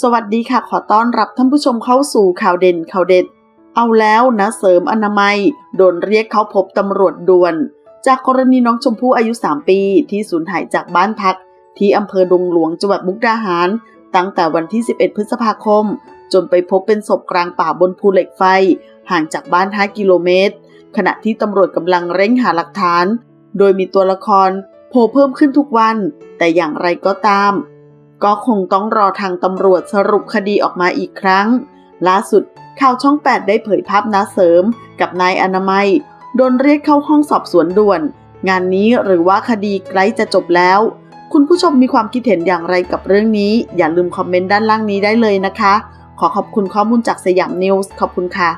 สวัสดีค่ะ ขอต้อนรับท่านผู้ชมเข้าสู่ข่าวเด่นข่าวเด็ด เอาแล้วนะเสริมอนามัย โดนเรียกเข้าพบตำรวจด่วน จากกรณีน้องชมพู่อายุ 3 ปี ที่สูญหายจากบ้านพัก ที่อำเภอดงหลวงจังหวัดมุกดาหาร ตั้งแต่วันที่ 11 พฤษภาคม จนไปพบเป็นศพกลางป่าบนภูเหล็กไฟ ห่างจากบ้าน 5 กิโลเมตร ขณะที่ตำรวจกำลังเร่งหาหลักฐาน โดยมีตัวละครโผล่เพิ่มขึ้นทุกวัน แต่อย่างไรก็ตาม ก็คงต้องรอทางตำรวจสรุปคดีออกมาอีกครั้ง ล่าสุดข่าวช่อง 8 ได้เผยภาพน้าเสริม กับนายอนามัย โดนเรียกเข้าห้องสอบสวนด่วน งานนี้หรือว่าคดีใกล้จะจบแล้ว คุณผู้ชมมีความคิดเห็นอย่างไรกับเรื่องนี้ อย่าลืมคอมเมนต์ด้านล่างนี้ได้เลยนะคะ ขอขอบคุณข้อมูลจากสยามนิวส์ขอบคุณค่ะ